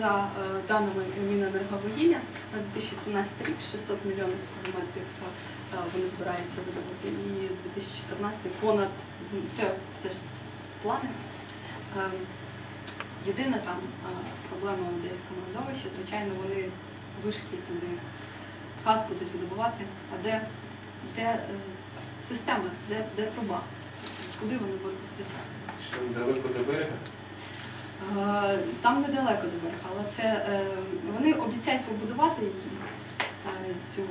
за е, даними Міненерговугілля на 2013 рік 600 мільйонів кубометрів е, вони збираються видобути. І 2014 понад це теж плани. Е, Єдина там е, проблема в Одеському родовищі, звичайно, вони вишки туди газ будуть видобувати, а де, де е, система, де, де труба, куди вони будуть постачати. Що далеко до берега? Е, Там недалеко до берега, але це е, вони обіцяють побудувати її, е, цю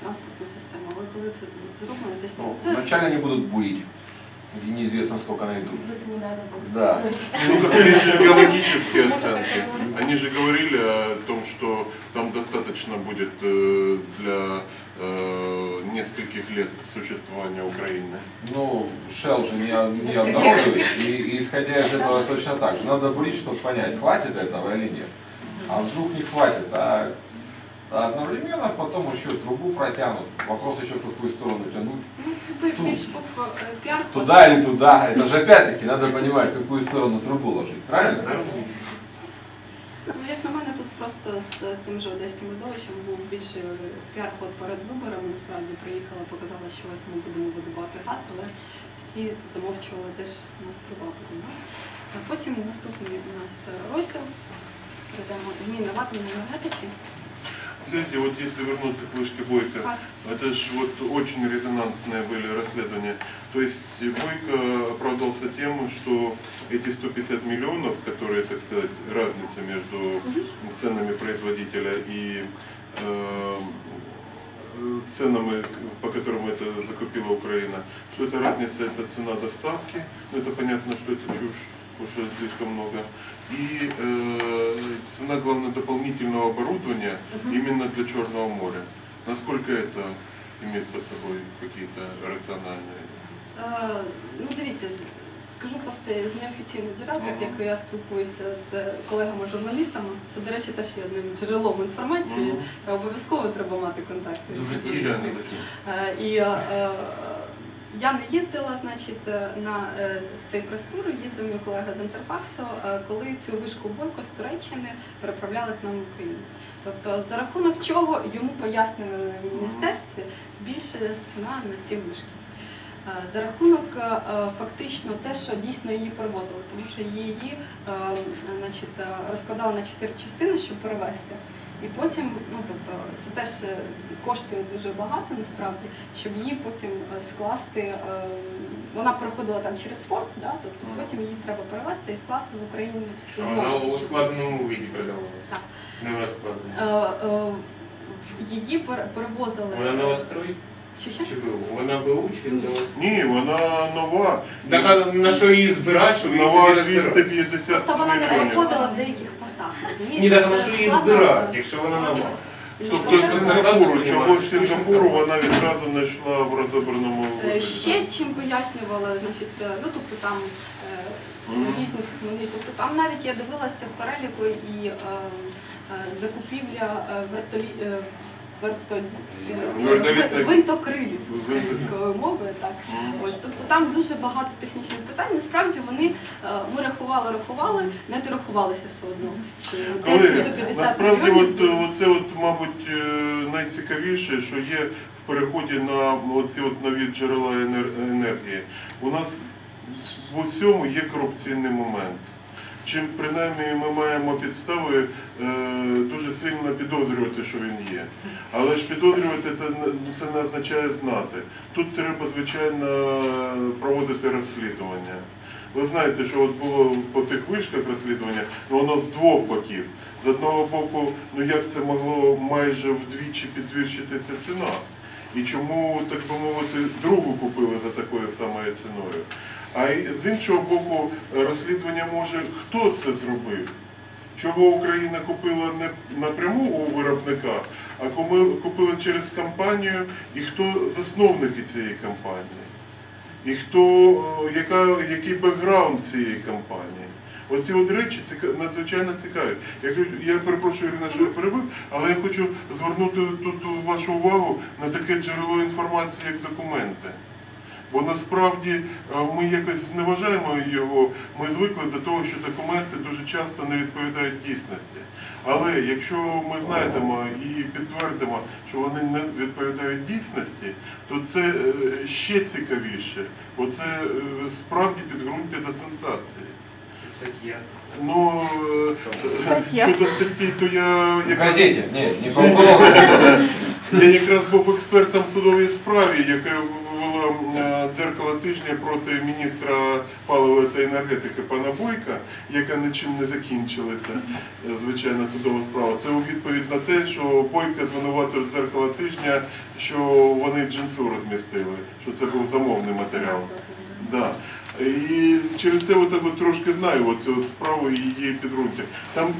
транспортну систему, але коли це буде зроблено, десь там Ну, це вначале будуть будут И неизвестно, сколько найдут. Будет Да. Ну, же биологические оценки? Они же говорили о том, что там достаточно будет э, для э, нескольких лет существования Украины. Ну, Shell же не, не обнародует, и, и исходя из этого точно так. Надо бурить, чтобы понять, хватит этого или нет. А вдруг не хватит, а, а одновременно потом еще трубу протянут. Вопрос еще в какую сторону тянуть. ну, е, Туда или туда. Это же опять-таки надо понимать, в какую сторону трубу ложить. Правильно? Ну, як на мене, тут просто з тим же одеським родовищем був більше піар-ход перед виборами. Насправді приїхала, показала, що ось ми будемо видобувати газ, але всі замовчували теж нас труба. А потім наступний у нас розділ. Перейдемо зміни в атомній енергетиці. Знаете, вот если вернуться к вышке Бойко, это же вот очень резонансные были расследования. То есть Бойко оправдался тем, что эти 150 миллионов, которые, так сказать, разница между ценами производителя и э, ценами, по которым это закупила Украина, что эта разница это цена доставки, ну это понятно, что это чушь, потому что слишком много, и э, цена, главное, дополнительного оборудования именно для Черного моря. Насколько это имеет под собой какие-то рациональные? Е, ну, дивіться, з- скажу просто з неофіційних джерел, так як я спілкуюся з колегами-журналістами. Це, до речі, теж є одним джерелом інформації. Мгм. Е, Обов'язково треба мати контакти. Дуже з цінно. журналістами. Е, І е, е, я не їздила, значить, е, на е, в цей прес-тур, їздив мій колега з Інтерфаксу, е, коли цю вишку Бойко з Туреччини переправляли к нам в Україну. Тобто, за рахунок чого йому пояснили в міністерстві збільшилась ціна на ці вишки. Е, За рахунок е, е, фактично те, що дійсно її перевозили, тому що її значить, розкладали на чотири частини, щоб перевезти. І потім, ну тобто, це теж коштує дуже багато насправді, щоб її потім скласти. Вона проходила там через порт, да, тобто потім її треба перевезти і скласти в Україні Що знову. вона у виді продавалася. Так. Не в Її перевозили. Вона? Чи БУ? Вона БУ чи Ні. новострой? Ні, вона нова. Так а на що її збирати, щоб її Нова тоді розбирати? 250 Просто вона не мільйонів. проходила в деяких портах, розумієте? Ні, так а на Це що її складно, збирати, якщо вона нова? Тобто з Сингапуру, чого з Сингапуру вона відразу не йшла в розобраному Е, вигляді? Ще чим пояснювала, значить, е, ну тобто там е, Мгм. різні технології, тобто там навіть я дивилася в переліку і е, е, закупівля е, вертолі, е, винтокрилів українською мовою. Так. Ось, тобто там дуже багато технічних питань. Насправді вони е, ми рахували, рахували, не дорахувалися все одно. Що Але насправді, от, мільйонів. це, от, мабуть, е, найцікавіше, що є в переході на оці от нові джерела енер- енергії. У нас в усьому є корупційний момент. Чим принаймні ми маємо підстави е, дуже сильно підозрювати, що він є. Але ж підозрювати це, не- означає знати. Тут треба, звичайно, проводити розслідування. Ви знаєте, що от було по тих вишках розслідування, ну воно з двох боків. З одного боку, ну як це могло майже вдвічі підвищитися ціна? І чому, так би мовити, другу купили за ціною? А з іншого боку, розслідування може, хто це зробив? Чого Україна купила не напряму у виробника, а купила через компанію, і хто засновники цієї компанії? І хто, е, яка, який бекграунд цієї компанії? Оці от речі надзвичайно цікаві. Я, я перепрошую, Ірина, що я перебив, але я хочу звернути тут вашу увагу на таке джерело інформації, як документи. Бо насправді е, ми якось зневажаємо його, ми звикли до того, що документи дуже часто не відповідають дійсності. Але якщо ми знайдемо і підтвердимо, що вони не відповідають дійсності, то це е, ще цікавіше, бо це е, справді підґрунтя до сенсації. Це стаття. Ну, Стаття. щодо статті, то я В газете, нет, не по я якраз був експертом в судовій справі, яка вела е, дзеркало тижня проти міністра паливої та енергетики пана Бойка, яка нічим не закінчилася, е, звичайно, судова справа. Це у відповідь на те, що Бойка звинуватив дзеркало тижня, що вони джинсу розмістили, що це був замовний матеріал. Да. І через те от, от трошки знаю оцю справу і її підґрунтя. Там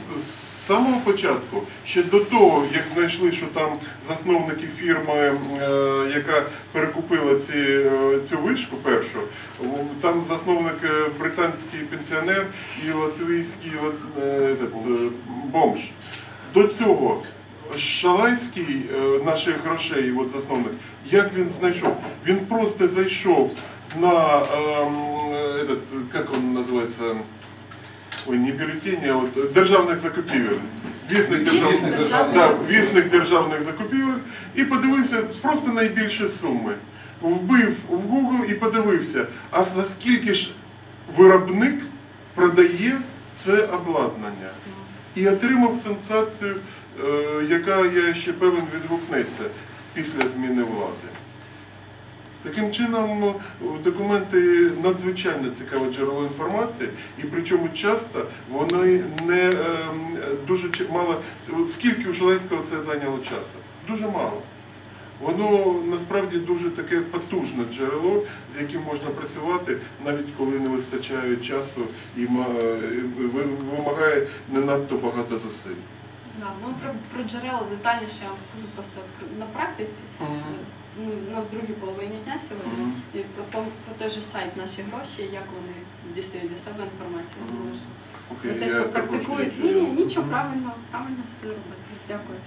з самого початку, ще до того, як знайшли, що там засновники фірми, е, яка перекупила ці, е, цю вишку першу, там засновник е, британський пенсіонер і латвійський бомж. До цього Шалайський, наших грошей, от засновник, як він знайшов? Він просто зайшов на ем, как он називається? Ой, не бюлетені, а от державних закупівель. Вісник державних, Вісник державних да, вісник державних закупівель і подивився просто найбільші суми. Вбив в Google і подивився, а за скільки ж виробник продає це обладнання. І отримав сенсацію, е, яка я ще певен відгукнеться після зміни влади. Таким чином, е, документи надзвичайно цікаве джерело інформації, і причому часто вони не ем, дуже мало. Скільки у Шалейського це зайняло часу? Дуже мало. Воно насправді дуже таке потужне джерело, з яким можна працювати, навіть коли не вистачає часу і вимагає не надто багато зусиль. Да, ну про, про джерела детальніше я вам кажу просто на практиці. Ну, на другій половині дня сьогодні. І про, то, про той же сайт наші гроші, як вони дістають для себе інформацію. Що Окей, ви теж практикують. Ні, ні, нічого, правильно, правильно все робити. Дякую.